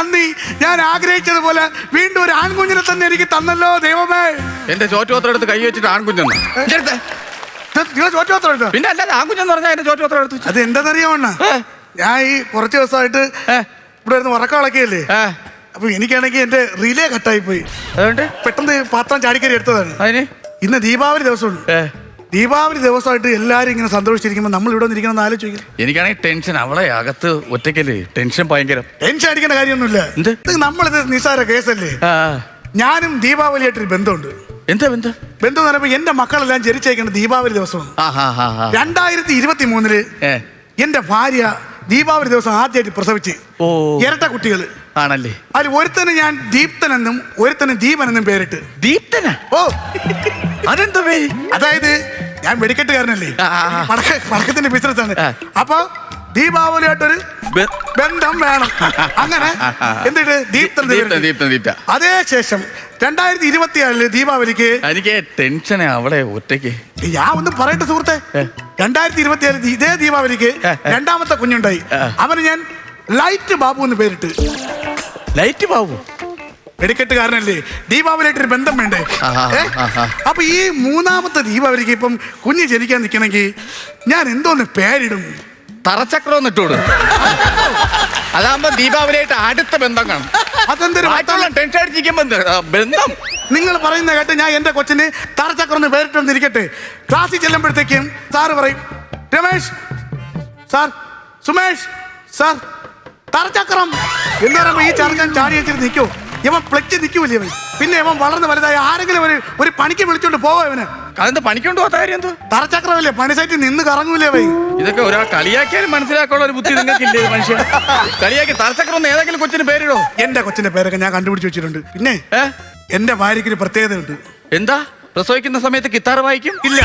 നന്ദി. ഞാൻ ആഗ്രഹിച്ചതുപോലെ വീണ്ടും ഒരു ആൺകുഞ്ഞിനെ തന്നെ എനിക്ക് തന്നല്ലോ ദൈവമേ. എന്റെ ചോറ്റുപത്രം എടുത്ത് കൈ വെച്ചിട്ട് ആൺകുഞ്ഞെന്ന്. ഇതെടുത്ത്. നിങ്ങൾ ചോറ്റോത്രം എടുത്തോ? പിന്നെ അല്ലാതെ ആൺകുഞ്ഞെന്ന് പറഞ്ഞാൽ എന്റെ ചോറ്റുപത്രം എടുത്ത് വെച്ചു. അത് എന്താണെന്നറിയാമണ്ണ ഏ, ഞാൻ ഈ കുറച്ച് ദിവസമായിട്ട് ഏ, ഇവിടെ ഇരുന്ന് ഉറക്കളക്കിയല്ലേ. അപ്പൊ എനിക്കാണെങ്കിൽ എന്റെ റിലേ കട്ടായി പോയി അതുകൊണ്ട്? പെട്ടെന്ന് പാത്രം ചാടിക്കരി എടുത്തതാണ്. അതിന്? ഇന്ന് ദീപാവലി ദിവസമുണ്ട് ഏ, ദീപാവലി ദിവസമായിട്ട് എല്ലാവരും ഇങ്ങനെ സന്തോഷിച്ചിരിക്കുമ്പോൾ നമ്മൾ ഇവിടെ വന്നിരിക്കണം ആലോചിക്കും. എനിക്കാണെങ്കിൽ ടെൻഷൻ അവളെ അകത്ത് ഒറ്റയ്ക്കല്ലേ? ടെൻഷൻ ഭയങ്കരം. ടെൻഷൻ അടിക്കേണ്ട കാര്യമൊന്നുമില്ല. എന്ത്? നമ്മളിത് നിസാര കേസല്ലേ? ആ, ഞാനും ദീപാവലിയായിട്ടൊരു ബന്ധമുണ്ട്. എന്താ ബന്ധം? ബന്ധം എന്ന് പറയുമ്പോൾ എന്റെ മക്കളെല്ലാം ജനിച്ചേക്കുന്നത് ദീപാവലി ദിവസമാണ്. ആ ഹാ ഹാ ഹാ രണ്ടായിരത്തി ഇരുപത്തി മൂന്നിൽ ഏ. എന്റെ ഭാര്യ ദീപാവലി ദിവസം ആദ്യമായിട്ട് പ്രസവിച്ച്. ഓ. ഇരട്ട കുട്ടികൾ ആണല്ലേ? അതിൽ ഒരുത്തന് ഞാൻ ദീപ്തൻ എന്നും ഒരുത്തന് ദീപൻ എന്നും പേരിട്ട്. ദീപ്തന? ഓ. അതെന്താ പേര്? അതായത് ഞാൻ വെടിക്കെട്ടുകാരനല്ലേ. പടക്ക പടക്കത്തിന്റെ ബിസിനസ് ആണ്. അപ്പൊ ദീപാവലിയായിട്ടൊരു ആയിട്ടൊരു ബന്ധം വേണം. അങ്ങനെ എന്തിട്ട്? ദീപ്തം ദീപ്തം ദീപ്ത അതേ ശേഷം രണ്ടായിരത്തി ഇരുപത്തിയാറിൽ ദീപാവലിക്ക് എനിക്ക് ടെൻഷനെ അവളെ ഒറ്റയ്ക്ക്. ഞാൻ ഒന്നും പറയട്ടെ സുഹൃത്തെ. രണ്ടായിരത്തി ഇരുപത്തിയാറ് ഇതേ ദീപാവലിക്ക്. രണ്ടാമത്തെ കുഞ്ഞുണ്ടായി. അവന് ഞാൻ ലൈറ്റ് ബാബു എന്ന് പേരിട്ട്. Light Pau വെടിക്കെട്ടുകാരനല്ലേ? ദീപാവലിയായിട്ട് ഒരു ബന്ധം വേണ്ടേ? ഏ? അപ്പൊ ഈ മൂന്നാമത്തെ ദീപാവലിക്ക് ഇപ്പം കുഞ്ഞ് ജനിക്കാൻ നിൽക്കണമെങ്കിൽ ഞാൻ എന്തോന്ന് പേരിടും? തറച്ചക്രം ഇട്ടോട്? അതാകുമ്പോ ദീപാവലിയായിട്ട് അടുത്ത ബന്ധം കാണും. അതെന്തൊരു ടെൻഷൻ അടിച്ചിരിക്കുമ്പോ എന്ത്? ആ, ബന്ധം. നിങ്ങൾ പറയുന്ന കേട്ട് ഞാൻ എന്റെ കൊച്ചിന് തറച്ചക്രം പേരിട്ടൊന്നിരിക്കട്ടെ ക്ലാസ്സിൽ ചെല്ലുമ്പോഴത്തേക്കും സാറ് പറയും രമേശ് സാർ സുമേഷ് സാർ തറച്ചക്രം. എന്ന് പറയുമ്പോ ഈ ചെറുക്കൻ ചാടി വെച്ചിട്ട് നിൽക്കൂ. ഇവൻ പ്ലച്ച് നിൽക്കൂല ഇവൻ? പിന്നെ ഇവൻ വളർന്ന് വലുതായി ആരെങ്കിലും ഒരു ഒരു പണിക്ക് വിളിച്ചോണ്ട് പോവോ ഇവന്? അതെന്താ പണിക്കൊണ്ട് പോകാത്ത കാര്യം എന്തോ? തറച്ചക്രമല്ലേ? പണി സൈറ്റിൽ നിന്ന് കറങ്ങൂലേ വൈ ഇതൊക്കെ ഒരാൾ കളിയാക്കിയാലും മനസ്സിലാക്കാനുള്ള ഒരു ബുദ്ധി നിങ്ങൾക്കില്ലേ മനുഷ്യൻ കളിയാക്കി തറച്ചക്രം എന്ന് ഏതെങ്കിലും കൊച്ചിന് പേരിടോ? എന്റെ കൊച്ചിന്റെ പേരൊക്കെ ഞാൻ കണ്ടുപിടിച്ച് വെച്ചിട്ടുണ്ട്. പിന്നെ ഏ? എന്റെ ഭാര്യയ്ക്ക് ഒരു പ്രത്യേകതയുണ്ട്. എന്താ? പ്രസവിക്കുന്ന സമയത്ത് കിത്താറ് വായിക്കും? ഇല്ല.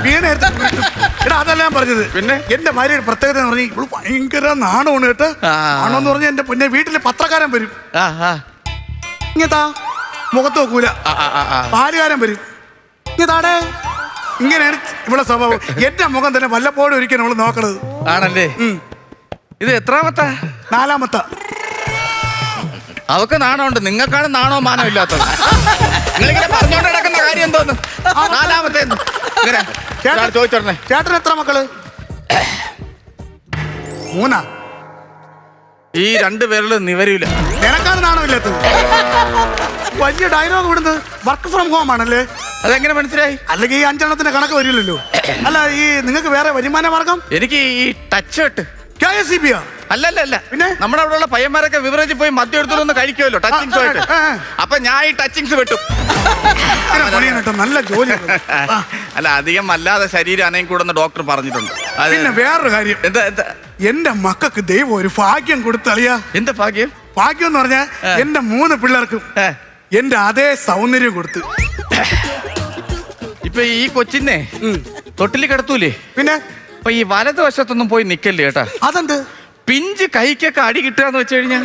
വീണ എടുത്ത്. എടാ അതല്ല ഞാൻ പറഞ്ഞത്. പിന്നെ? എന്റെ ഭാര്യയുടെ പ്രത്യേകത എന്ന് പറഞ്ഞാൽ ഇവൾ ഭയങ്കര നാണമാണ് കേട്ടോ. ആ. നാണമെന്ന് പറഞ്ഞാൽ എന്റെ പിന്നെ വീട്ടിൽ പത്രക്കാരൻ വരും. ആ ആ. ഇങ്ങത്താ മുഖത്ത് നോക്കൂല. പാലുകാരൻ വരും. ഇങ്ങതാടേ? ഇങ്ങനെയാണ് ഇവിടെ സ്വഭാവം. എന്റെ മുഖം തന്നെ വല്ലപ്പോഴും ഒരിക്കലും നമ്മൾ നോക്കണത്. ആണല്ലേ. ഇത് എത്രാമത്താ? നാലാമത്തെ. അവക്ക് നാണമുണ്ട്. നിങ്ങൾക്കാണ് നാണോ മാനോ ഇല്ലാത്തത്. നിങ്ങളിങ്ങനെ പറഞ്ഞോണ്ട് നടക്കുന്ന കാര്യം എന്തോന്ന്? നാലാമത്തെ ഇങ്ങനെ. ഒരാൾ ചോദിച്ചോടനെ ചേട്ടൻ എത്ര മക്കൾ? മൂന്നാ. ഈ രണ്ട് പേരിൽ നിവരില്ല നിനക്കാണ് നാണമില്ലാത്തത് വലിയ ഡയലോഗ് വിടുന്നത് വർക്ക് ഫ്രം ഹോം ആണല്ലേ? അതെങ്ങനെ മനസ്സിലായി? അല്ലെങ്കിൽ ഈ അഞ്ചെണ്ണത്തിന്റെ കണക്ക് വരില്ലല്ലോ. അല്ല ഈ നിങ്ങൾക്ക് വേറെ വരുമാന മാർഗം? എനിക്ക് ഈ ടച്ച് ഇട്ട് കെ എസ് സി ബി ആ? അല്ലല്ല അല്ല പിന്നെ? നമ്മുടെ അവിടെയുള്ള പയ്യന്മാരൊക്കെ വിവരജി പോയി മദ്യം എടുത്തോണ്ട് കഴിക്കുമല്ലോ ടച്ചിങ്സ് ആയിട്ട്. അപ്പൊ ഞാൻ ഈ ടച്ചിങ്സ് വെട്ടും. നല്ല ജോലി. അല്ല അധികം അല്ലാതെ ശരീരം അനയും കൂടുന്ന ഡോക്ടർ പറഞ്ഞിട്ടുണ്ട്. പിന്നെ വേറൊരു കാര്യം. എന്താ എന്താ? എന്റെ മക്കൾക്ക് ദൈവം ഒരു ഭാഗ്യം കൊടുത്തളിയാ. എന്താ ഭാഗ്യം? ഭാഗ്യം എന്ന് പറഞ്ഞാൽ എന്റെ മൂന്ന് പിള്ളേർക്കും ഏ, എന്റെ അതേ സൗന്ദര്യം കൊടുത്തു. ഇപ്പൊ ഈ കൊച്ചിനെ ഉം. തൊട്ടിൽ കിടത്തൂലേ? പിന്നെ? അപ്പൊ ഈ വലതുവശത്തൊന്നും പോയി നിക്കല്ലേ കേട്ടാ അതെന്ത്? പിഞ്ച് കൈക്കൊക്കെ അടി കിട്ടുകയെന്ന് വെച്ച് കഴിഞ്ഞാൽ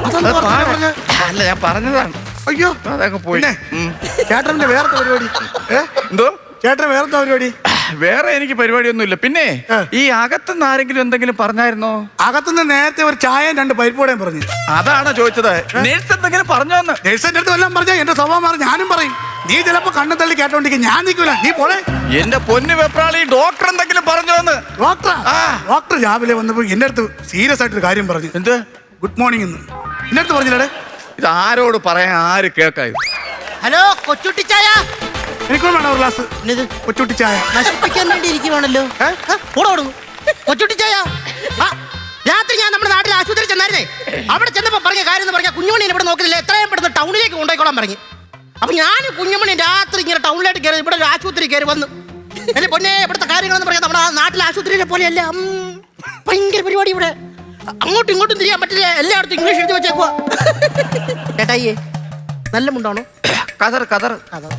അതെന്താ അത് പാടാ. പറഞ്ഞേ? അല്ല ഞാൻ പറഞ്ഞതാണ്. അയ്യോ. അതൊക്കെ പോയി. പിന്നെ ഉം. ചേട്ടന്റെ വേറത്തെ പരിപാടി? ഏ? എന്തോ? ചേട്ടന് വേറത്തെ പരിപാടി? വേറെ എനിക്ക് പരിപാടിയൊന്നുമില്ല. പിന്നെ ഈ അകത്തുനിന്ന് ആരെങ്കിലും എന്തെങ്കിലും പറഞ്ഞായിരുന്നോ? അകത്തുനിന്ന് നേരത്തെ ഒരു ചായയും രണ്ട് പരിപ്പോടെയും പറഞ്ഞു. അതാണോ ചോദിച്ചത്? നേഴ്സ് എന്തെങ്കിലും പറഞ്ഞോന്ന് നേഴ്സിന്റെ അടുത്ത് എല്ലാം പറഞ്ഞാൽ എന്റെ സ്വഭാവം മാറി ഞാനും പറയും. നീ ചിലപ്പോ കണ്ണു തള്ളി കേട്ടോണ്ടിരിക്കും. ഞാൻ നിൽക്കൂല നീ പോളെ എന്റെ പൊന്നു വെപ്രാളി ഡോക്ടർ എന്തെങ്കിലും പറഞ്ഞോന്ന് ഡോക്ടർ. ഡോക്ടർ രാവിലെ വന്നപ്പോ എന്റെ അടുത്ത് സീരിയസ് ആയിട്ടൊരു കാര്യം പറഞ്ഞു. എന്ത്? ഗുഡ് മോർണിംഗ് എന്ന്. എന്റെ അടുത്ത് പറഞ്ഞില്ലേ ഇത് ആരോട് പറയാൻ ആര് കേക്കായി ഹലോ കൊച്ചുട്ടിച്ചായ എനിക്കും വേണം ഒരു ഗ്ലാസ് കൊച്ചുട്ടി ചായ. നശിപ്പിക്കാൻ വേണ്ടി ഇരിക്കുവാണല്ലോ. ഏ? കൂടെ ഓടുന്നു കൊച്ചുട്ടിച്ചായ ആ, രാത്രി ഞാൻ നമ്മുടെ നാട്ടിൽ ആശുപത്രി ചെന്നായിരുന്നേ. അവിടെ ചെന്നപ്പോ പറഞ്ഞ കാര്യം എന്ന് പറഞ്ഞാൽ കുഞ്ഞുമണി ഇവിടെ നോക്കുന്നില്ല. എത്രയും പെട്ടെന്ന് ടൗണിലേക്ക് കൊണ്ടുപോയിക്കോളാൻ പറഞ്ഞു. അപ്പൊ ഞാൻ കുഞ്ഞുമണി രാത്രി ഇങ്ങനെ ടൗണിലേക്ക് കയറി ഇവിടെ ഒരു ആശുപത്രി കയറി വന്നു. എന്റെ പൊന്നെ ഇവിടുത്തെ കാര്യങ്ങളെന്ന് പറഞ്ഞാൽ നമ്മുടെ ആ നാട്ടിലെ ആശുപത്രിയിലെ പോലെയല്ല. ഉം, ഭയങ്കര പരിപാടി ഇവിടെ. അങ്ങോട്ടും ഇങ്ങോട്ടും തിരിയാൻ പറ്റില്ല. എല്ലായിടത്തും ഇംഗ്ലീഷ് എഴുതി വെച്ചേക്കുവാ. കേട്ടായി നല്ല മുണ്ടാണോ? കതർ കതർ. അതാ.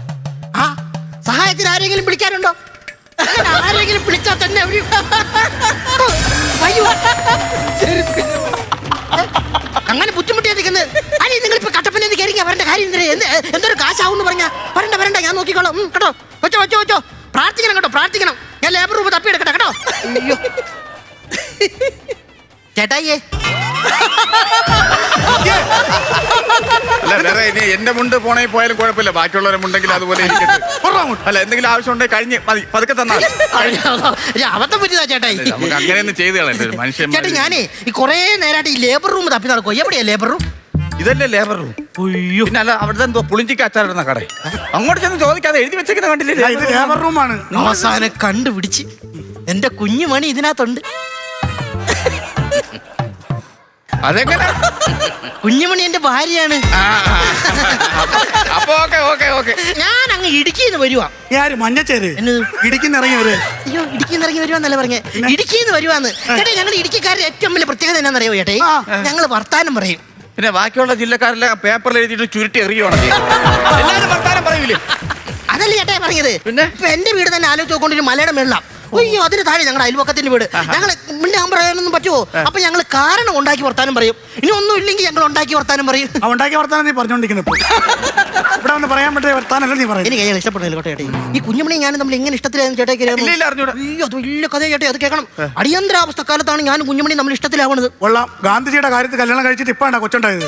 സഹായത്തിന് ആരെങ്കിലും വിളിക്കാനുണ്ടോ? ആരെങ്കിലും വിളിച്ചാൽ തന്നെ. അങ്ങനെ ബുദ്ധിമുട്ടിയാ നിൽക്കുന്നത്. അനി നിങ്ങൾ ഇപ്പൊ കട്ടപ്പന കയറിങ്ങ വരേണ്ട കാര്യം? എന്ത് എന്തൊരു കാശാവും പറഞ്ഞാ? വരണ്ട വരണ്ട ഞാൻ നോക്കിക്കോളാം. കേട്ടോ. വെച്ചോ വെച്ചോ വെച്ചോ. പ്രാർത്ഥിക്കണം കേട്ടോ പ്രാർത്ഥിക്കണം. ഞാൻ ലേബർ റൂപ് തപ്പിയെടുക്കട്ടെ കേട്ടോ. അയ്യോ. ചേട്ടായിയേ. അല്ല വേറെ ഇനി എന്റെ മുണ്ട് പോണേ പോയാലും കുഴപ്പമില്ല. ബാക്കിയുള്ളവരെ മുണ്ടെങ്കിൽ അതുപോലെ ഇരിക്കട്ടെ. അല്ല എന്തെങ്കിലും ആവശ്യം ഉണ്ടെങ്കിൽ കഴിഞ്ഞ് മതി. പതുക്കെ തന്നാൽ ഒരു അബദ്ധം പറ്റിയതാ ചേട്ടാ. നമുക്ക് അങ്ങനെയൊന്നും ചെയ്ത് കളയണ്ട. ഒരു മനുഷ്യൻ ചേട്ടാ ഞാനേ ഈ കുറേ നേരമായിട്ട് ഈ ലേബർ റൂം തപ്പി നടക്കോ എവിടെയാ ലേബർ റൂം ഇതല്ലേ ലേബർ റൂം പിന്നെ അല്ല അവിടുത്തെ എന്തോ പുളിഞ്ചിക്ക് അച്ചാറിടുന്ന കട. അങ്ങോട്ട് ചെന്ന് ചോദിക്കാതെ എഴുതി വെച്ചേക്കുന്ന കണ്ടില്ലേ ഇത് ലേബർ റൂമാണ് അവസാനം കണ്ടുപിടിച്ച്. എന്റെ കുഞ്ഞു മണി ഇതിനകത്തുണ്ട്. അതെങ്ങനെ? കുഞ്ഞുമണി എന്റെ ഭാര്യയാണ്. ആ, ആ. അപ്പൊ ഓക്കെ ഓക്കെ ഓക്കെ. ഞാൻ അങ്ങ് ഇടുക്കിന്ന് വരുവാ. ഈ ആര് മഞ്ഞച്ചേര്? എന്നത്? ഇടിക്കുന്ന ഇറങ്ങിയവര് അയ്യോ ഇടുക്കിന്ന് ഇറങ്ങി വരുവാന്നല്ല പറഞ്ഞേ. ഇടുക്കിന്ന് വരുവാന്ന്. ചേട്ടാ ഞങ്ങൾ ഇടുക്കിക്കാരുടെ ഏറ്റവും വലിയ പ്രത്യേകത എന്നാന്നറിയോ ചേട്ടേ? ആ. ഞങ്ങൾ വർത്താനം പറയും. പിന്നെ ബാക്കിയുള്ള ജില്ലക്കാരെല്ലാം പേപ്പറിൽ എഴുതിയിട്ട് ചുരുട്ടി എറിയുവാണ് എല്ലാവരും വർത്താനം പറയൂലേ? അതല്ലേ ചേട്ടാ പറഞ്ഞത്. പിന്നെ? ഇപ്പൊ എന്റെ വീട് തന്നെ ആലോചിച്ച് നോക്കൊണ്ടൊരു മലയുടെ മേളിലാണ് അയ്യോ അതിന് താഴെ ഞങ്ങളുടെ അയൽവക്കത്തിന്റെ വീട്. ഞങ്ങൾ മിണ്ടാൻ പറയാനൊന്നും പറ്റുമോ? അപ്പൊ ഞങ്ങൾ കാരണം ഉണ്ടാക്കി വർത്താനം പറയും. ഇനി ഒന്നും ഇല്ലെങ്കിൽ ഞങ്ങൾ ഉണ്ടാക്കി വർത്താനം പറയും. ആ ഉണ്ടാക്കിയ വർത്താനം നീ പറഞ്ഞോണ്ടിരിക്കുന്നത് ഇപ്പോൾ പറയാൻ പറ്റിയ വർത്താനല്ല നീ പറയുന്നത്. എനിക്ക് അയാൾ ഇഷ്ടപ്പെടുന്നില്ല കേട്ടോ ചേട്ടാ. ഈ കുഞ്ഞുമണി ഞാൻ നമ്മൾ എങ്ങനെ ഇഷ്ടത്തിലായിരുന്നു ചേട്ടാ ഇല്ല, ഇല്ല, അറിഞ്ഞൂടാ. അയ്യോ അത് വലിയ കഥ ചേട്ടാ അത് കേൾക്കണം. അടിയന്തരാവസ്ഥ കാലത്താണ് ഞാൻ കുഞ്ഞുമണി നമ്മൾ ഇഷ്ടത്തിലാവുന്നത് കൊള്ളാം. ഗാന്ധിജിയുടെ കാര്യത്തിൽ കല്യാണം കഴിച്ചിട്ട് ഇപ്പാണ് കൊച്ചുണ്ടായത്?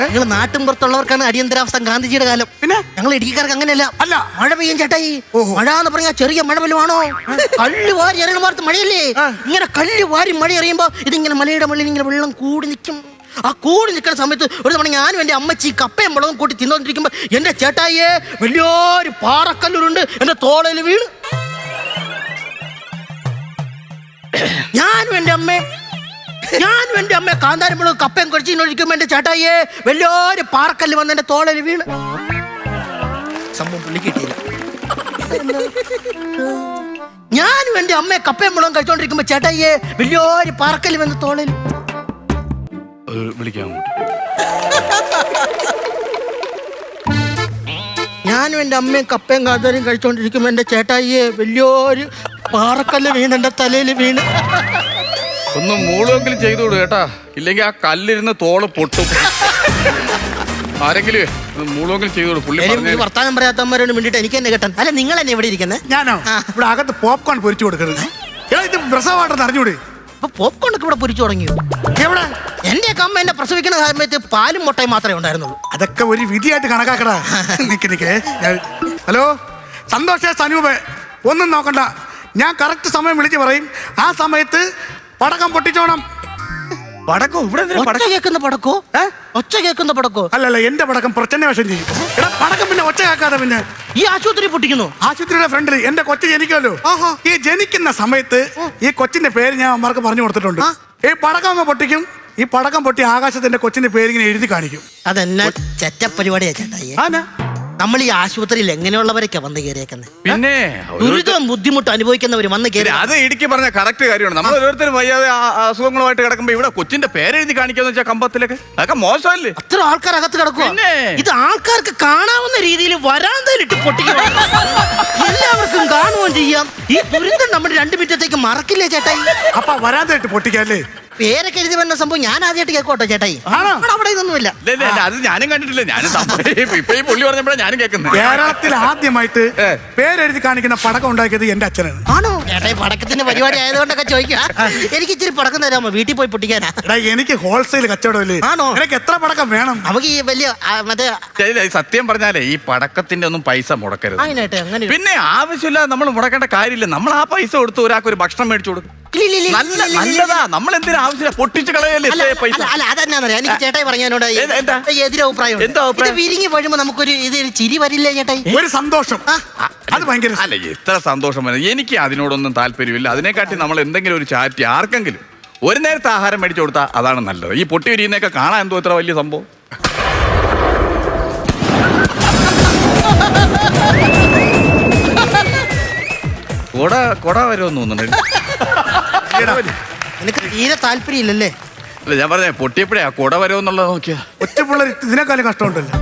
നിങ്ങൾ നാട്ടും പുറത്തുള്ളവർക്കാണ് അടിയന്തരാവസ്ഥ ഗാന്ധിജിയുടെ കാലം. പിന്നെ? ഞങ്ങൾ ഇടുക്കിക്കാർക്ക് അങ്ങനെയല്ല. അല്ല. മഴ പെയ്യും ചേട്ടായി മഴ എന്ന് പറഞ്ഞാൽ ചെറിയ മഴ വല്ലതുമാണോ കല്ല് വാരി എറിയണ മാർത്ത് മഴയല്ലേ? ഇങ്ങനെ കല്ല് വാരി മഴ എറിയുമ്പോ ഇതിങ്ങനെ മലയുടെ മുകളിൽ ഇങ്ങനെ വെള്ളം കൂടി നിൽക്കും. ആ കൂടി നിൽക്കുന്ന സമയത്ത് ഒരു തവണ ഞാനും എന്റെ അമ്മച്ചി കപ്പയും മുളകും കൂട്ടി തിന്നുകൊണ്ടിരിക്കുമ്പോൾ എന്റെ ചേട്ടായിയെ വലിയൊരു പാറക്കല്ലുരുണ്ട് എന്റെ തോളയിൽ വീണ്. ഞാനും എന്റെ അമ്മേ ഞാനും എന്റെ അമ്മ കാന്താരമുളക് കപ്പയും കുറച്ച് തിന്നോണ്ടിരിക്കുമ്പോ എന്റെ ചേട്ടായിയെ വലിയൊരു പാറക്കല്ല് വന്ന് എന്റെ തോളയിൽ വീണ്. സംഭവം പുള്ളി കിട്ടിയില്ല. ഞാനും എന്റെ അമ്മയെ കപ്പയും മുളകും കഴിച്ചുകൊണ്ടിരിക്കുമ്പോൾ ചേട്ടായിയെ വലിയൊരു പാറക്കല്ല് വന്ന് തോളയിൽ വിളിക്കാം ഞാനും എന്റെ അമ്മയും കപ്പയും കാതരും കഴിച്ചുകൊണ്ടിരിക്കുമ്പോൾ എന്റെ ചേട്ടായിയെ വലിയൊരു പാറക്കല്ല് വീണ് എന്റെ തലയിൽ വീണ്. ഒന്ന് മൂളുമെങ്കിലും ചെയ്തുവിട് കേട്ടാ ഇല്ലെങ്കിൽ ആ കല്ലിരുന്ന് തോൾ പൊട്ടും. ആരെങ്കിലും ഒന്ന് മൂളുമെങ്കിലും ചെയ്തുവിട് പുള്ളി ഇനി ഈ പറഞ്ഞു വർത്താനം പറയാത്തവരോട് വേണ്ടിയിട്ട് എനിക്ക് തന്നെ കേട്ടാൻ അല്ല നിങ്ങൾ തന്നെ ഇവിടെ ഇരിക്കുന്നത് ഞാനോ? ഇവിടെ അകത്ത് പോപ്കോൺ പൊരിച്ചു കൊടുക്കരുത്. എടാ ഇത് പ്രസവമായിട്ടെന്ന് അറിഞ്ഞൂടെ? അപ്പൊ പോപ്കോണൊക്കെ ഇവിടെ പൊരിച്ചു തുടങ്ങിയോ? എവിടെ? എന്റെ അമ്മ എന്നെ പ്രസവിക്കുന്ന സമയത്ത് പാലും മുട്ടയും മാത്രമേ ഉണ്ടായിരുന്നുള്ളൂ. അതൊക്കെ ഒരു വിധിയായിട്ട് കണക്കാക്കടാ. നിക്ക് നിക്ക്. ഹലോ? സന്തോഷ സനൂപ്. ഒന്നും നോക്കണ്ട. ഞാൻ കറക്റ്റ് സമയം വിളിച്ച് പറയും. ആ സമയത്ത് പടക്കം പൊട്ടിച്ചോണം. പടക്കോ? ഇവിടെ ഒച്ച പടക്കം? കേൾക്കുന്ന പടക്കോ? ഒച്ച കേൾക്കുന്ന പടക്കോ? അല്ലല്ല എന്റെ പടക്കം പ്രച്ചന്നെ വശം ചെയ്യും. എടാ പടക്കം പിന്നെ ഒച്ച കേൾക്കാതെ പിന്നെ. ഈ ആശുപത്രി പൊട്ടിക്കുന്നു. ആശുപത്രിയുടെ ഫ്രണ്ടിൽ എന്റെ കൊച്ചു ജനിക്കുമല്ലോ. ഈ ജനിക്കുന്ന സമയത്ത് ഈ കൊച്ചിന്റെ പേര് ഞാൻ അമ്മമാർക്ക് പറഞ്ഞു കൊടുത്തിട്ടുണ്ട്. ഈ പടക്കം അങ്ങ് പൊട്ടിക്കും. ഈ പടക്കം പൊട്ടി ആകാശത്തിന്റെ കൊച്ചിന്റെ പേര് ഇങ്ങനെ എഴുതി കാണിക്കും. അതെന്നാ ചെറ്റ പരിപാടിയാ ചേട്ടായി ആനാ നമ്മൾ ഈ ആശുപത്രിയിൽ എങ്ങനെയുള്ളവരൊക്കെ വന്ന് കയറിയേക്കുന്നത് പിന്നെ ദുരിതം ബുദ്ധിമുട്ട് അനുഭവിക്കുന്നവർ വന്ന് കയറി അത് ഇടുക്കി പറഞ്ഞ കറക്റ്റ് കാര്യമാണ്. നമ്മൾ ഓരോരുത്തരും വയ്യാതെ ആ- ആ അസുഖങ്ങളുമായിട്ട് കിടക്കുമ്പോ ഇവിടെ കൊച്ചിന്റെ പേരെഴുതി കാണിക്കാന്ന് വെച്ചാൽ കമ്പത്തിലൊക്കെ? അതൊക്കെ മോശമല്ലേ? അത്ര ആൾക്കാർ അകത്ത് കിടക്കും പിന്നെ? ഇത് ആൾക്കാർക്ക് കാണാവുന്ന രീതിയിൽ വരാന്തയിലിട്ട് പൊട്ടിക്കുക എല്ലാവർക്കും കാണുകയും ചെയ്യാം. ഈ ദുരിതം നമ്മുടെ രണ്ടു മിനിറ്റത്തേക്ക് മറക്കില്ലേ ചേട്ടായി അപ്പൊ വരാതായിട്ട് പൊട്ടിക്കല്ലേ? പേരൊക്കെ എഴുതി വരുന്ന സംഭവം ഞാൻ ആദ്യമായിട്ട് കേൾക്കോട്ടെ ചേട്ടായി. ആണോ? അവിടെ അവിടെ ഇതൊന്നുമില്ല അത് ഞാനും കണ്ടിട്ടില്ല. ഞാനും സംഭവം ഇപ്പൊ ഈ പുള്ളി പറഞ്ഞപ്പോഴാണ് ഞാനും കേൾക്കുന്നത്. കേരളത്തിൽ ആദ്യമായിട്ട് ഏ. പേരെഴുതി കാണിക്കുന്ന പടക്കം ഉണ്ടാക്കിയത് എന്റെ അച്ഛനാണ്. ആണോ? പടക്കത്തിന്റെ പരിപാടി ആയതുകൊണ്ടൊക്കെ ചോദിക്കുക എനിക്ക് ഇച്ചിരി പടക്കം തരാമോ? വീട്ടിൽ പോയി പൊട്ടിക്കാനാ. എടാ എനിക്ക് ഹോൾസെയിൽ കച്ചവടമല്ലേ ആണോ? എനിക്ക് എത്ര പടക്കം വേണം? നമുക്ക് ഈ വലിയ ആ, മറ്റേ ഇല്ല, ഈ സത്യം പറഞ്ഞാലേ ഈ പടക്കത്തിന്റെ ഒന്നും പൈസ മുടക്കരുത്. അതിനായിട്ട് അങ്ങനെ പിന്നെ ആവശ്യമില്ല നമ്മൾ മുടക്കേണ്ട കാര്യമില്ല. നമ്മൾ ആ പൈസ കൊടുത്ത് ഒരാൾക്ക് ഒരു ഭക്ഷണം മേടിച്ചു കൊടുക്കും. ഇല്ല, ഇല്ല, ഇല്ല, നല്ല ഇല്ല, ഇല്ല, ഇല്ല. നല്ലതാ. നമ്മൾ എന്തിനാ ആവശ്യമില്ല? പൊട്ടിച്ച് കളയല്ലേ അല്ല, ഇത്രയും പൈസ? അല്ല, അല്ല, അതെന്നാന്നറിയോ? എനിക്ക് ചേട്ടായി പറഞ്ഞതിനോട് ഏത്, എന്താ? എതിരഭിപ്രായം എന്താ അഭിപ്രായം? ഇത് വിരിഞ്ഞു വീഴുമ്പോ നമുക്കൊരു ഇത് ഒരു ചിരി വരില്ലേ ചേട്ടായി? ഒരു സന്തോഷം. ആ, അത് ഭയങ്കര അല്ല എത്ര സന്തോഷം എനിക്ക് അതിനോടൊന്നും താല്പര്യമില്ല. അതിനെക്കാട്ടി നമ്മൾ എന്തെങ്കിലും ഒരു ചാറ്റി ആർക്കെങ്കിലും ഒരു നേരത്തെ ആഹാരം മേടിച്ചു കൊടുത്താൽ അതാണ് നല്ലത്. ഈ പൊട്ടി വിരിയുന്നൊക്കെ കാണാൻ എന്തോ ഇത്ര വലിയ സംഭവം? കൊട കൊട വരുമെന്ന് തോന്നുന്നുണ്ട്. നിനക്ക് തീരെ താല്പര്യം ഇല്ലല്ലേ അല്ല ഞാൻ പറഞ്ഞേ പൊട്ടിയപ്പോഴേ ആ കൊട വരുമെന്നുള്ളത് നോക്കിയാ. ഒറ്റ പിള്ളേർ ഇതിനേക്കാളും കഷ്ടമുണ്ടല്ലോ.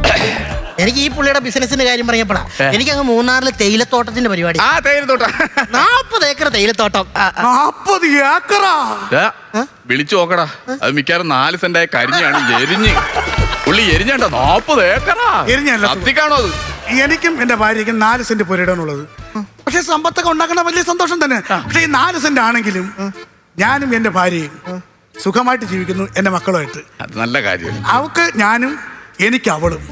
എനിക്ക് ഈ പുള്ളിയുടെ ബിസിനസിന്റെ കാര്യം പറയപ്പെടാ എനിക്ക് അങ്ങ് മൂന്നാറിൽ തേയിലത്തോട്ടത്തിന്റെ പരിപാടി. ആ തേയിലത്തോട്ടം. നാപ്പത് ഏക്കർ തേയിലത്തോട്ടം. നാപ്പത് ഏക്കറാ? വിളിച്ചു നോക്കടാ. അത് മിക്കവാറും നാല് സെന്റായ കരിഞ്ഞാണ് എരിഞ്ഞ്. പുള്ളി എരിഞ്ഞണ്ട? നാപ്പത് ഏക്കറാ. എരിഞ്ഞല്ല. കത്തിക്കാണോ അത്? എനിക്കും എന്റെ ഭാര്യയ്ക്കും നാല് സെന്റ് പുരയിടാനുള്ളത്. പക്ഷെ സമ്പത്തൊക്കെ ഉണ്ടാക്കണ വലിയ സന്തോഷം തന്നെ. പക്ഷെ ഈ നാല് സെന്റ് ആണെങ്കിലും ഞാനും എന്റെ ഭാര്യയും സുഖമായിട്ട് ജീവിക്കുന്നു എന്റെ മക്കളുമായിട്ട്. അത് നല്ല കാര്യം. അവക്ക് ഞാനും എനിക്ക് അവളും.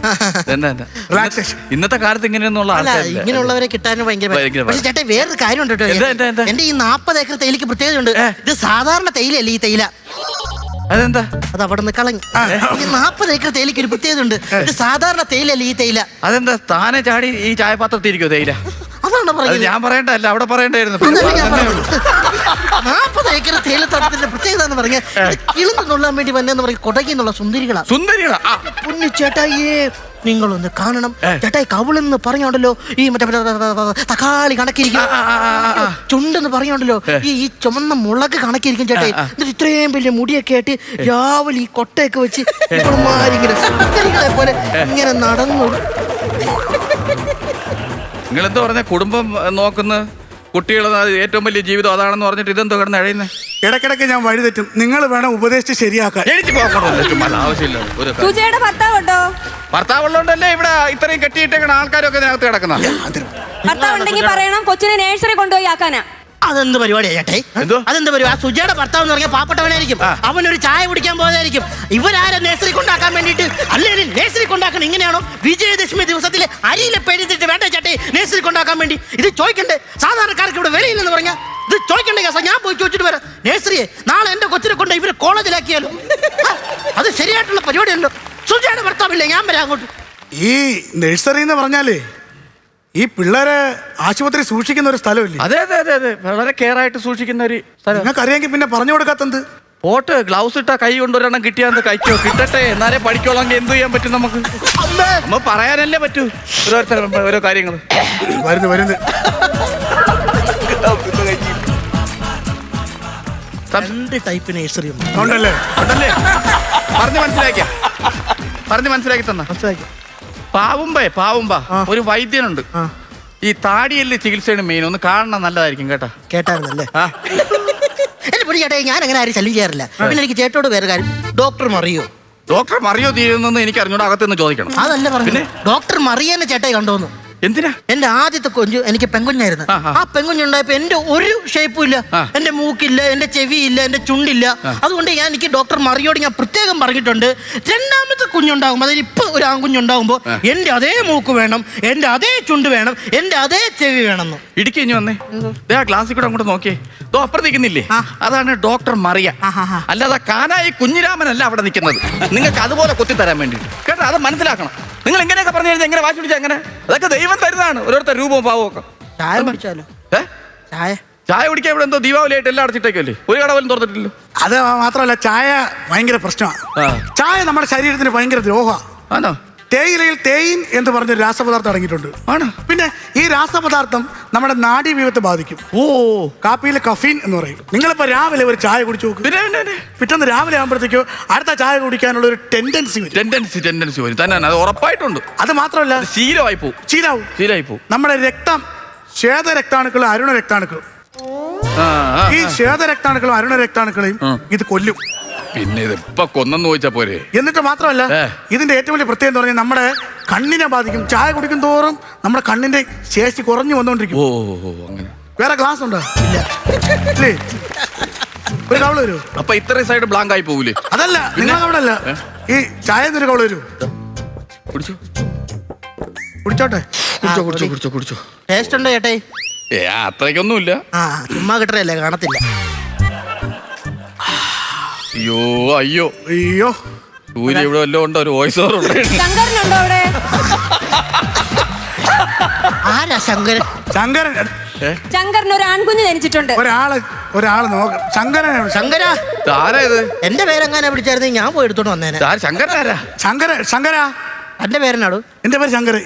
ഇന്നത്തെ കാലത്ത് ഇങ്ങനെയൊന്നുള്ള അല്ല ഇങ്ങനെയുള്ളവരെ കിട്ടാനും ഭയങ്കര ഭയങ്കര പക്ഷെ ചേട്ടാ വേറൊരു കാര്യമുണ്ട് കേട്ടോ. എന്താ, എന്താ, എന്താ? എന്റെ ഈ നാപ്പത് ഏക്കർ തേയിലക്ക് പ്രത്യേകത ഉണ്ട് ഇത് സാധാരണ തേയിലല്ല ഈ തേയില? അതെന്താ? അത് അവിടെ നിന്ന് കളഞ്ഞു ഈ നാപ്പത് ഏക്കർ തേയിലക്ക് ഒരു പ്രത്യേകത ഉണ്ട് ഇത് സാധാരണ തേയിലല്ല ഈ തേയില? അതെന്താ? താനെ ചാടി ഈ ചായപാത്രത്തിൽ ഇരിക്കോ തേയില? അതാണ് അത് പറയുന്നത്? ഞാൻ പറയണ്ടല്ല അവിടെ പറയണ്ടായിരുന്നു. അതല്ല ഞാൻ പറഞ്ഞത്. നാപ്പത് ഏക്കർ തേയിലത്തോട്ടത്തിന്റെ പ്രത്യേകത എന്ന് പറഞ്ഞാൽ കിളിന്ന് നുള്ളാൻ വേണ്ടി വന്നെന്ന് പറയും കൊടകിന്നുള്ള സുന്ദരികളാ സുന്ദരികളാ? ആ, പൊന്നു ചേട്ടായിയെ നിങ്ങളൊന്ന് കാണണം. ഏ. ചേട്ടായി കവിളെന്ന് പറഞ്ഞോണ്ടല്ലോ. ഈ മറ്റേ മറ്റേ തക്കാളി കണക്കിരിക്കും. ആ, ആ, ആ, ആ, ആ. ചുണ്ടെന്ന് പറഞ്ഞോണ്ടല്ലോ. ഈ ഈ ചുമന്ന മുളക് കണക്കിരിക്കും ചേട്ടായി. എന്നിട്ട് ഇത്രയും വലിയ മുടിയൊക്കെ ആയിട്ട് രാവിലെ ഈ കൊട്ടയൊക്കെ വെച്ച് ഇവളുമാരിങ്ങനെ സുന്ദരികളെ പോലെ ഇങ്ങനെ നടന്നു നിങ്ങൾ എന്തോ പറഞ്ഞ? കുടുംബം നോക്കുന്ന. കുട്ടികൾ ഏറ്റവും വലിയ ജീവിതം അതാണെന്ന് പറഞ്ഞിട്ട് ഇതെന്തോ കിടന്ന് അഴയുന്നേ? ഇടക്കിടക്ക് ഞാൻ വഴി തെറ്റും. നിങ്ങൾ വേണം ഉപദേശിച്ച് ശരിയാക്കാൻ. എനിക്ക് പോകണമല്ലോ ചുമ്മാ ആവശ്യമില്ല. ഒരു കാര്യം. സുജയുടെ ഭർത്താവുണ്ടോ? ഭർത്താവുള്ളതുകൊണ്ടല്ലേ ഇവിടെ ഇത്രയും കെട്ടിയിട്ടേക്കണ ആൾക്കാരൊക്കെ ഇതിനകത്ത് കിടക്കുന്ന ഭർത്താവ് ഉണ്ടെങ്കിൽ പറയണം കൊച്ചിനെ നേഴ്സറി കൊണ്ടുപോയി ആക്കാനാ. അതെന്ത് പരിപാടിയായിട്ടെ എന്തോ? അതെന്ത് പരിപാടി? ആ സുജയുടെ ഭർത്താവ് എന്ന് പറഞ്ഞാൽ പാവപ്പെട്ടവനായിരിക്കും. അവൻ അവനൊരു ചായ കുടിക്കാൻ പോയതായിരിക്കും ഇവരാരെ നേഴ്സറി കൊണ്ടാക്കാൻ വേണ്ടിയിട്ട് അല്ലെങ്കിൽ നേഴ്സറി കൊണ്ടാക്കണം. ഇങ്ങനെയാണോ? വിജയദശമി ദിവസത്തിലെ അരിയിലെ പെഴുതിട്ട് വേണ്ട ചേട്ടെ നേഴ്സറി കൊണ്ടാക്കാൻ വേണ്ടി. ഇത് ചോദിക്കണ്ടേ? സാധാരണക്കാർക്ക് ഇവിടെ വിലയില്ലെന്ന് പറഞ്ഞാൽ ഇത് ചോദിക്കണ്ടേ കേസാ? ഞാൻ പോയി ചോദിച്ചിട്ട് വരാം. നേഴ്സറിയെ നാളെ എന്റെ കൊച്ചിനെ കൊണ്ട് ഇവർ കോളേജിലാക്കിയാലോ? ആ, അത് ശരിയായിട്ടുള്ള പരിപാടിയല്ലോ. സുജയുടെ ഭർത്താവില്ലേ? ഞാൻ വരാം അങ്ങോട്ട്. ഈ നഴ്സറി എന്ന് പറഞ്ഞാലേ ഈ പിള്ളേരെ ആശുപത്രി സൂക്ഷിക്കുന്ന ഒരു സ്ഥലമില്ല? അതെ അതെ അതെ അതെ. വളരെ കെയർ ആയിട്ട് സൂക്ഷിക്കുന്ന ഒരു സ്ഥലം. നിങ്ങൾക്ക് അറിയാമെങ്കിൽ പിന്നെ പറഞ്ഞു കൊടുക്കാത്തത് പോട്ട് ഗ്ലൗസ് ഇട്ട കൈ കൊണ്ടൊരെണ്ണം കിട്ടിയാന്ന് കഴിക്കോ കിട്ടട്ടെ എന്നാലേ പഠിക്കോളെങ്കിൽ എന്ത് ചെയ്യാൻ പറ്റും നമുക്ക്? നമ്മ പറയാനല്ലേ പറ്റൂ. ഓരോരുത്തരും ഓരോ കാര്യങ്ങൾ വരുന്നു വരുന്നു. രണ്ട് ടൈപ്പ് നേഴ്സറി ഉണ്ട് ഉണ്ടല്ലേ? ഉണ്ടല്ലേ? പറഞ്ഞ് മനസ്സിലാക്കിയ? പറഞ്ഞു മനസ്സിലാക്കി തന്ന. മനസ്സിലാക്കി. പാവുമ്പേ പാവുമ്പ. ഒരു വൈദ്യനുണ്ട്. ഈ താടിയല്ലേ ചികിത്സയാണ് മെയിൻ ഒന്ന് കാണണം നല്ലതായിരിക്കും കേട്ടാ. കേട്ടായിരുന്നല്ലേ? ആ. എന്റെ പൊടി ചേട്ടാ ഞാൻ അങ്ങനെ ആരും ശല്യം ചെയ്യാറില്ല. പിന്നെ എനിക്ക് ചേട്ടോട് വേറെ കാര്യം. ഡോക്ടർ മറിയോ? ഡോക്ടർ മറിയോ തീരുന്നെന്ന് എനിക്ക് അറിഞ്ഞൂടെ അകത്തുനിന്ന് ചോദിക്കണം. അതല്ല പറഞ്ഞു? ഡോക്ടർ മറിയെന്നെ ചേട്ടായി കണ്ടോന്നു. എന്തിനാ? എന്റെ ആദ്യത്തെ കൊഞ്ചു എനിക്ക് പെങ്കുഞ്ഞായിരുന്നു. ആ, പെങ്കുഞ്ഞുണ്ടായപ്പോ എന്റെ ഒരു ഷേപ്പും ഇല്ല. എന്റെ മൂക്കില്ല എന്റെ ചെവിയില്ല എന്റെ ചുണ്ടില്ല. അതുകൊണ്ട് ഞാൻ എനിക്ക് ഡോക്ടർ മറിയോട് ഞാൻ പ്രത്യേകം പറഞ്ഞിട്ടുണ്ട് രണ്ടാമത്തെ കുഞ്ഞുണ്ടാകുമ്പോൾ അതായത് ഇപ്പൊ ഒരു ആൺകുഞ്ഞുണ്ടാകുമ്പോ എന്റെ അതേ മൂക്ക് വേണം എന്റെ അതേ ചുണ്ട് വേണം എന്റെ അതേ ചെവി വേണം. ഇടുക്കി ഇനി വന്നേ. ദേ ആ ക്ലാസ്സിൽ കൂടെ അങ്ങോട്ട് നോക്കിയേ. ദോ അപ്പുറം നിൽക്കുന്നില്ലേ അതാണ് ഡോക്ടർ മറിയ. അല്ലാതെ കാനായി കുഞ്ഞിരാമനല്ല അവിടെ നിൽക്കുന്നത്. നിങ്ങൾക്ക് അതുപോലെ കൊത്തി തരാൻ വേണ്ടി. കേട്ടോ അത് മനസ്സിലാക്കണം. നിങ്ങൾ എങ്ങനെയൊക്കെ പറഞ്ഞു കഴിഞ്ഞാൽ എങ്ങനെ വാശി പിടിച്ചാൽ എങ്ങനെ? അതൊക്കെ ദൈവം തരുന്നതാണ്. ഓരോരുത്തർ രൂപവും പാവവും ഒക്കെ. ചായ കുടിച്ചാലോ? ഏ? ചായ? ചായ കുടിക്കാൻ ഇവിടെ എന്തോ ദീപാവലി ആയിട്ട് എല്ലാം അടച്ചിട്ടേക്കല്ലേ ഒരു കടവലും തുറന്നിട്ടില്ല അത് മാത്രമല്ല ചായ ഭയങ്കര പ്രശ്നമാണ് ചായ നമ്മുടെ ശരീരത്തിന് ഭയങ്കര ദ്രോഹമാണ് ആണോ? തേയിലയിൽ തേയിൻ എന്ന് പറഞ്ഞൊരു രാസപദാർത്ഥം അടങ്ങിയിട്ടുണ്ട്. ആണ്. പിന്നെ ഈ രാസപദാർത്ഥം നമ്മുടെ നാഡീവ്യൂഹത്തെ ബാധിക്കും. ഓ. കാപ്പിയിൽ കഫീൻ എന്ന് പറയും. നിങ്ങളിപ്പോ രാവിലെ ഒരു ചായ കുടിച്ചു നോക്കും. പിറ്റേന്ന് രാവിലെ ആകുമ്പോഴത്തേക്കോ അടുത്ത ചായ കുടിക്കാനുള്ള ഒരു ടെൻഡൻസി വരും. ടെൻഡൻസി ടെൻഡൻസി വരും. തന്നെ അത് ഉറപ്പായിട്ടുണ്ട്. അത് മാത്രമല്ല ശീലമായി പോകും. ശീലാവും. ശീലമായി പോകും. നമ്മുടെ രക്തം ശ്വേത രക്താണുക്കളും അരുണ രക്താണുക്കളും. ഈ. ശ്വേത രക്താണുക്കളും അരുണ രക്താണുക്കളെയും ഇത് കൊല്ലും. പിന്നെ ഇതിപ്പോ ഇപ്പൊ കൊന്നെന്ന് ചോദിച്ചാ പോരെ. എന്നിട്ട് മാത്രമല്ല ഏ. ഇതിന്റെ ഏറ്റവും വലിയ പ്രത്യേകത എന്ന് പറഞ്ഞാൽ നമ്മുടെ കണ്ണിനെ ബാധിക്കും. ചായ കുടിക്കും തോറും നമ്മുടെ കണ്ണിന്റെ ശേഷി കുറഞ്ഞു വന്നുകൊണ്ടിരിക്കും. ഓ ഓ, ഓ, അങ്ങനെ. വേറെ ഗ്ലാസ് ഉണ്ടോ? ഇല്ല. ഇല്ലേ? ഒരു കവള വരൂ. അപ്പൊ ഇത്രയും സൈഡ് ബ്ലാങ്ക് ആയി പോകൂലേ? അതല്ല നിങ്ങൾ കവള അല്ല. ഈ ചായ ഒരു കവള വരൂ. കുടിച്ചോ? കുടിച്ചോട്ടെ? കുടിച്ചോ കുടിച്ചോ കുടിച്ചോ കുടിച്ചോ. ടേസ്റ്റ് ഉണ്ടോ ചേട്ടായി ഏ അത്രയ്ക്കൊന്നുമില്ല. ആ ചുമ്മാ കിട്ടറല്ലേ കാണത്തില്ല. അയ്യോ അയ്യോ. അയ്യോ. സൂര്യ ഇവിടെ വല്ലതും ഉണ്ടോ? ഒരു വോയിസ് ഓവർ ഉണ്ട്. ശങ്കരനുണ്ടോ അവിടെ? ആരാ ശങ്കരൻ? ശങ്കരൻ. ശങ്കരന് ഒരു ആൺകുഞ്ഞ് ജനിച്ചിട്ടുണ്ട്. ഒരാൾ ഒരാൾ നോക്ക. ശങ്കരൻ ശങ്കര. ആരാ ഇത്? എന്റെ പേരെങ്ങനെ പിടിച്ചായിരുന്നു ഞാൻ പോയി എടുത്തോണ്ട് വന്നേനെ. ശങ്കര ശങ്കരനാരാ? ശങ്കര ശങ്കര. എന്റെ പേരെന്നാടു? എന്റെ പേര് ശങ്കർ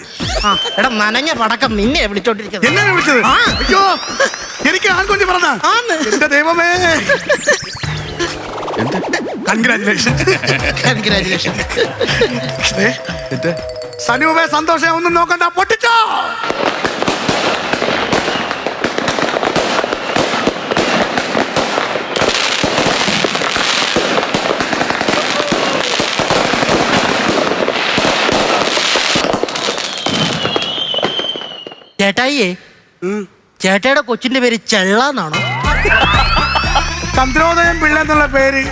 ആ എടാ നനഞ്ഞ പടക്കം നിന്നെ വിളിച്ചോണ്ടിരിക്കുന്നത് എന്നെ വിളിച്ചത്? അയ്യോ എനിക്ക് ആൺകുഞ്ഞ് പറഞ്ഞ. ആന്ന്. എന്റെ ദൈവമേ. കൺഗ്രാജുലേഷൻ എന്ത്? സനൂപേ സന്തോഷം ഒന്നും നോക്കണ്ട പൊട്ടിച്ചോ! ചേട്ടായിയേ ഉം. ചേട്ടയുടെ കൊച്ചിന്റെ പേര് ചെള്ളാന്നാണോ? ചന്ദ്രോദയം പിള്ള എന്നുള്ള പേര്.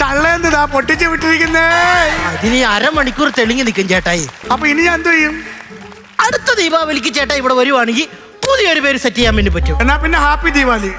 ചള്ളയെന്നതാ പൊട്ടിച്ച് വിട്ടിരിക്കുന്നേ. അതിന് അരമണിക്കൂർ തെളിഞ്ഞു നിൽക്കും ചേട്ടായി. അപ്പൊ ഇനി ഞാൻ എന്ത് ചെയ്യും? അടുത്ത ദീപാവലിക്ക് ചേട്ടാ ഇവിടെ വരുവാണെങ്കിൽ പുതിയൊരു പേര് സെറ്റ് ചെയ്യാൻ വേണ്ടി പറ്റും. എന്നാ പിന്നെ ഹാപ്പി ദീപാവലി.